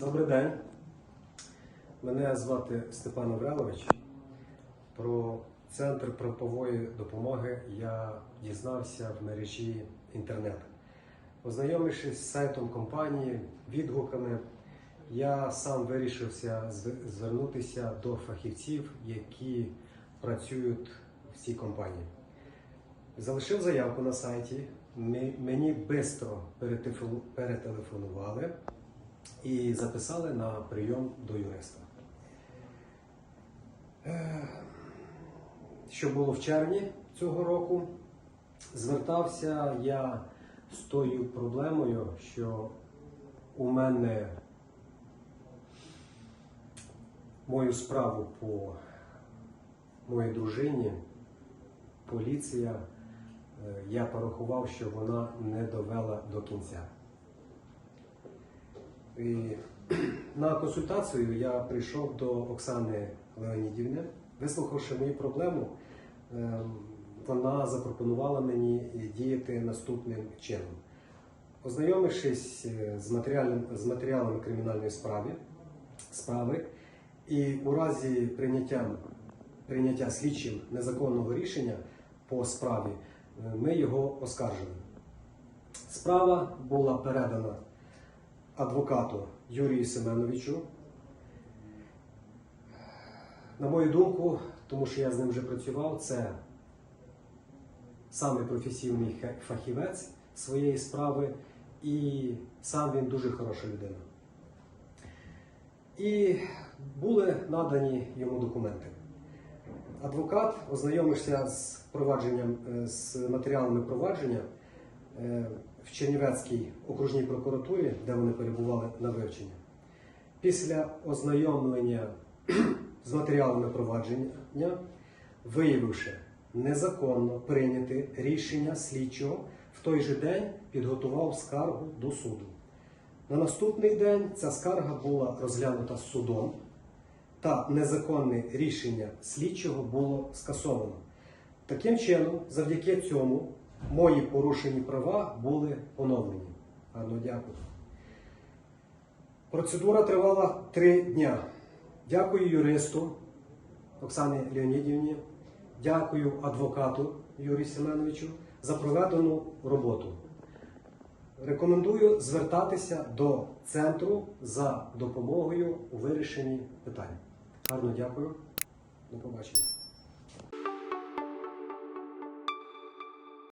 Добрий день. Мене звати Степан Аврелович. Про центр правової допомоги я дізнався в мережі інтернет. Ознайомившись з сайтом компанії, відгуками, я сам вирішився звернутися до фахівців, які працюють в цій компанії. Залишив заявку на сайті. Мені швидко перетелефонували і записали на прийом до юриста. Е, Що було в червні цього року, звертався я з тою проблемою, що у мене мою справу по моїй дружині поліція, е, я порахував, що вона не довела до кінця. І на консультацію я прийшов до Оксани Леонідівни. Вислухавши мою проблему, ем, вона запропонувала мені діяти наступним чином. Ознайомившись е, з, з матеріалами кримінальної справи, справи і у разі прийняття, прийняття слідчим незаконного рішення по справі, е, ми його оскаржили. Справа була передана адвокату Юрію Семеновичу. На мою думку, тому що я з ним вже працював, це саме професійний фахівець своєї справи, і сам він дуже хороша людина. І були надані йому документи. Адвокат ознайомився з провадженням, е, з матеріалами провадження в Чернівецькій окружній прокуратурі, де вони перебували на вивченні. Після ознайомлення з матеріалами провадження, виявивши незаконно прийняти рішення слідчого, в той же день підготував скаргу до суду. На наступний день ця скарга була розглянута судом, та незаконне рішення слідчого було скасовано. Таким чином, завдяки цьому, мої порушені права були поновлені. Гарно дякую. Процедура тривала три дня. Дякую юристу Оксані Леонідівні, дякую адвокату Юрію Семеновичу за проведену роботу. Рекомендую звертатися до центру за допомогою у вирішенні питань. Гарно дякую. До побачення.